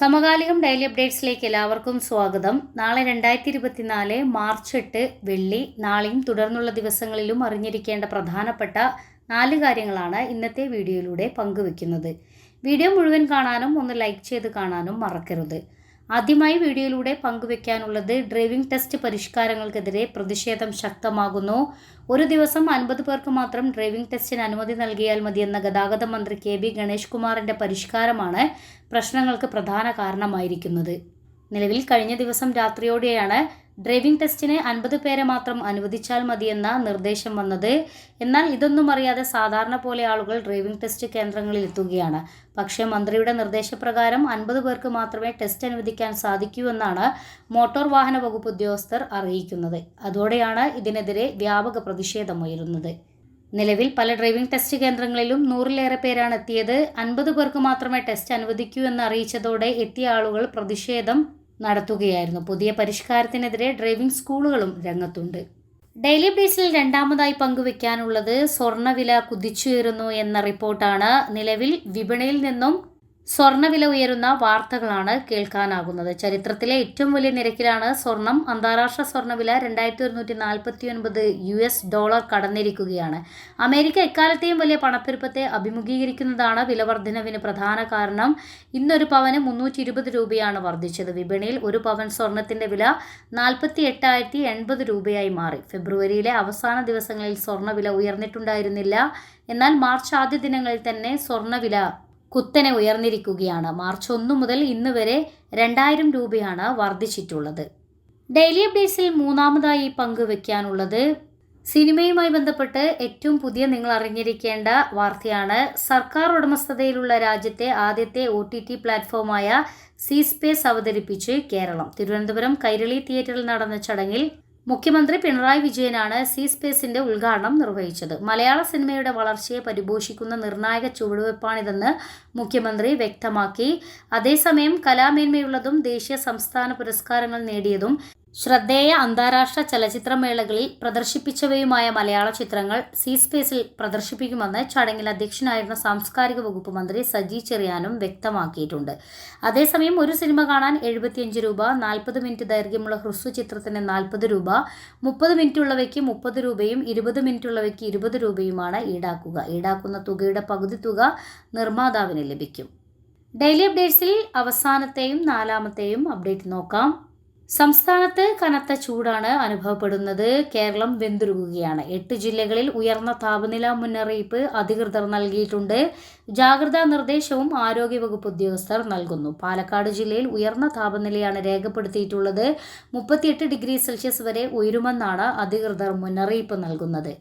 സമകാലികം ഡെയിലി അപ്ഡേറ്റ്സിലേക്ക് എല്ലാവർക്കും സ്വാഗതം. നാളെ രണ്ടായിരത്തി ഇരുപത്തിനാല് മാർച്ച് എട്ട് വെള്ളി നാളെയും തുടർന്നുള്ള ദിവസങ്ങളിലും അറിഞ്ഞിരിക്കേണ്ട പ്രധാനപ്പെട്ട നാല് കാര്യങ്ങളാണ് ഇന്നത്തെ വീഡിയോയിലൂടെ പങ്കുവെക്കുന്നത്. വീഡിയോ മുഴുവൻ കാണാനും ഒന്ന് ലൈക്ക് ചെയ്ത് കാണാനും മറക്കരുത്. ആദ്യമായി വീഡിയോയിലൂടെ പങ്കുവെക്കാനുള്ളത് ഡ്രൈവിംഗ് ടെസ്റ്റ് പരിഷ്കാരങ്ങൾക്കെതിരെ പ്രതിഷേധം ശക്തമാകുന്നു. ഒരു ദിവസം അൻപത് പേർക്ക് മാത്രം ഡ്രൈവിംഗ് ടെസ്റ്റിന് അനുമതി നൽകിയാൽ മതിയെന്ന ഗതാഗത മന്ത്രി കെ ബി ഗണേഷ് കുമാറിന്റെ പരിഷ്കാരമാണ് പ്രശ്നങ്ങൾക്ക് പ്രധാന കാരണമായിരിക്കുന്നത്. നിലവിൽ കഴിഞ്ഞ ദിവസം രാത്രിയോടെയാണ് ഡ്രൈവിംഗ് ടെസ്റ്റിന് അൻപത് പേരെ മാത്രം അനുവദിച്ചാൽ മതിയെന്ന നിർദ്ദേശം വന്നത്. എന്നാൽ ഇതൊന്നും അറിയാതെ സാധാരണ പോലെ ആളുകൾ ഡ്രൈവിംഗ് ടെസ്റ്റ് കേന്ദ്രങ്ങളിൽ എത്തുകയാണ്. പക്ഷേ മന്ത്രിയുടെ നിർദ്ദേശപ്രകാരം അൻപത് പേർക്ക് മാത്രമേ ടെസ്റ്റ് അനുവദിക്കാൻ സാധിക്കൂ എന്നാണ് മോട്ടോർ വാഹന വകുപ്പ് ഉദ്യോഗസ്ഥർ അറിയിക്കുന്നത്. അതോടെയാണ് ഇതിനെതിരെ വ്യാപക പ്രതിഷേധമുയരുന്നത്. നിലവിൽ പല ഡ്രൈവിംഗ് ടെസ്റ്റ് കേന്ദ്രങ്ങളിലും നൂറിലേറെ പേരാണ് എത്തിയത്. അൻപത് പേർക്ക് മാത്രമേ ടെസ്റ്റ് അനുവദിക്കൂ എന്ന് അറിയിച്ചതോടെ എത്തിയ ആളുകൾ പ്രതിഷേധം നടത്തുകയായിരുന്നു. പുതിയ പരിഷ്കാരത്തിനെതിരെ ഡ്രൈവിംഗ് സ്കൂളുകളും രംഗത്തുണ്ട്. ഡെയിലി ബേസിൽ രണ്ടാമതായി പങ്കുവെക്കാനുള്ളത് സ്വർണവില കുതിച്ചുയരുന്നു എന്ന റിപ്പോർട്ടാണ് നിലവിൽ വിപണിയിൽ നിന്നും സ്വർണവില ഉയരുന്ന വാർത്തകളാണ് കേൾക്കാനാകുന്നത്. ചരിത്രത്തിലെ ഏറ്റവും വലിയ നിരക്കിലാണ് സ്വർണം. അന്താരാഷ്ട്ര സ്വർണവില രണ്ടായിരത്തി ഒരുന്നൂറ്റി നാൽപ്പത്തി ഒൻപത് യു എസ് ഡോളർ കടന്നിരിക്കുകയാണ്. അമേരിക്ക എക്കാലത്തെയും വലിയ പണപ്പെരുപ്പത്തെ അഭിമുഖീകരിക്കുന്നതാണ് വിലവർദ്ധനവിന് പ്രധാന കാരണം. ഇന്നൊരു പവന് മുന്നൂറ്റി ഇരുപത് രൂപയാണ് വർദ്ധിച്ചത്. വിപണിയിൽ ഒരു പവൻ സ്വർണത്തിന്റെ വില നാൽപ്പത്തി എട്ടായിരത്തി എൺപത് രൂപയായി മാറി. ഫെബ്രുവരിയിലെ അവസാന ദിവസങ്ങളിൽ സ്വർണവില ഉയർന്നിട്ടുണ്ടായിരുന്നില്ല. എന്നാൽ മാർച്ച് ആദ്യ ദിനങ്ങളിൽ തന്നെ സ്വർണവില കുത്തനെ ഉയർന്നിരിക്കുകയാണ്. മാർച്ച് ഒന്ന് മുതൽ ഇന്ന് വരെ രണ്ടായിരം രൂപയാണ് വർദ്ധിച്ചിട്ടുള്ളത്. ഡെയിലി അപ്ഡേറ്റ്സിൽ മൂന്നാമതായി പങ്കുവെക്കാനുള്ളത് സിനിമയുമായി ബന്ധപ്പെട്ട് ഏറ്റവും പുതിയ നിങ്ങൾ അറിഞ്ഞിരിക്കേണ്ട വാർത്തയാണ്. സർക്കാർ ഉടമസ്ഥതയിലുള്ള രാജ്യത്തെ ആദ്യത്തെ ഒ ടി ടി പ്ലാറ്റ്ഫോമായ സി സ്പേസ് അവതരിപ്പിച്ച് കേരളം. തിരുവനന്തപുരം കൈരളി തിയേറ്ററിൽ നടന്ന ചടങ്ങിൽ മുഖ്യമന്ത്രി പിണറായി വിജയനാണ് സി സ്പേസിന്റെ ഉദ്ഘാടനം നിർവഹിച്ചത്. മലയാള സിനിമയുടെ വളർച്ചയെ പരിപോഷിക്കുന്ന നിർണായക ചുവടുവെപ്പാണിതെന്ന് മുഖ്യമന്ത്രി വ്യക്തമാക്കി. അതേസമയം കലാമേന്മയുള്ളതും ദേശീയ സംസ്ഥാന പുരസ്കാരങ്ങൾ നേടിയതും ശ്രദ്ധേയ അന്താരാഷ്ട്ര ചലച്ചിത്രമേളകളിൽ പ്രദർശിപ്പിച്ചവയുമായ മലയാള ചിത്രങ്ങൾ സി സ്പേസിൽ പ്രദർശിപ്പിക്കുമെന്ന് ചടങ്ങിൽ അധ്യക്ഷനായിരുന്ന സാംസ്കാരിക വകുപ്പ് മന്ത്രി സജി ചെറിയാനും വ്യക്തമാക്കിയിട്ടുണ്ട്. അതേസമയം ഒരു സിനിമ കാണാൻ എഴുപത്തിയഞ്ച് രൂപ നാൽപ്പത് മിനിറ്റ് ദൈർഘ്യമുള്ള ഹ്രസ്വ ചിത്രത്തിന് നാൽപ്പത് രൂപ മുപ്പത് മിനിറ്റ് ഉള്ളവയ്ക്ക് മുപ്പത് രൂപയും ഇരുപത് മിനിറ്റ് ഉള്ളവയ്ക്ക് ഇരുപത് രൂപയുമാണ് ഈടാക്കുക. ഈടാക്കുന്ന തുകയുടെ പകുതി തുക നിർമ്മാതാവിന് ലഭിക്കും. ഡെയിലി അപ്ഡേറ്റ്സിൽ അവസാനത്തെയും നാലാമത്തെയും അപ്ഡേറ്റ് നോക്കാം. സംസ്ഥാനത്ത് കനത്ത ചൂടാണ് അനുഭവപ്പെടുന്നത്. കേരളം വെന്തുരുകുകയാണ്. എട്ട് ജില്ലകളിൽ ഉയർന്ന താപനില മുന്നറിയിപ്പ് അധികൃതർ നൽകിയിട്ടുണ്ട്. ജാഗ്രതാ നിർദ്ദേശവും ആരോഗ്യവകുപ്പ് ഉദ്യോഗസ്ഥർ നൽകുന്നു. പാലക്കാട് ജില്ലയിൽ ഉയർന്ന താപനിലയാണ് രേഖപ്പെടുത്തിയിട്ടുള്ളത്. മുപ്പത്തിയെട്ട് ഡിഗ്രി സെൽഷ്യസ് വരെ ഉയരുമെന്നാണ് അധികൃതർ മുന്നറിയിപ്പ് നൽകുന്നത്.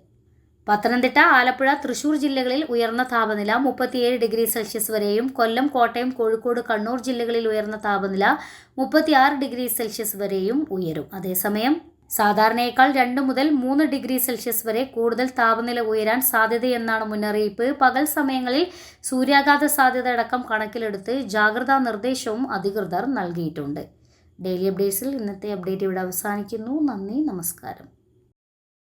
പത്തനംതിട്ട ആലപ്പുഴ തൃശൂർ ജില്ലകളിൽ ഉയർന്ന താപനില മുപ്പത്തിയേഴ് ഡിഗ്രി സെൽഷ്യസ് വരെയും കൊല്ലം കോട്ടയം കോഴിക്കോട് കണ്ണൂർ ജില്ലകളിൽ ഉയർന്ന താപനില മുപ്പത്തിയാറ് ഡിഗ്രി സെൽഷ്യസ് വരെയും ഉയരും. അതേസമയം സാധാരണയേക്കാൾ രണ്ട് മുതൽ മൂന്ന് ഡിഗ്രി സെൽഷ്യസ് വരെ കൂടുതൽ താപനില ഉയരാൻ സാധ്യതയെന്നാണ് മുന്നറിയിപ്പ്. പകൽ സമയങ്ങളിൽ സൂര്യാഘാത സാധ്യത അടക്കം കണക്കിലെടുത്ത് ജാഗ്രതാ നിർദ്ദേശവും അധികൃതർ നൽകിയിട്ടുണ്ട്. ഡെയിലി അപ്ഡേറ്റ്സിൽ ഇന്നത്തെ അപ്ഡേറ്റ് ഇവിടെ അവസാനിക്കുന്നു. നന്ദി നമസ്കാരം.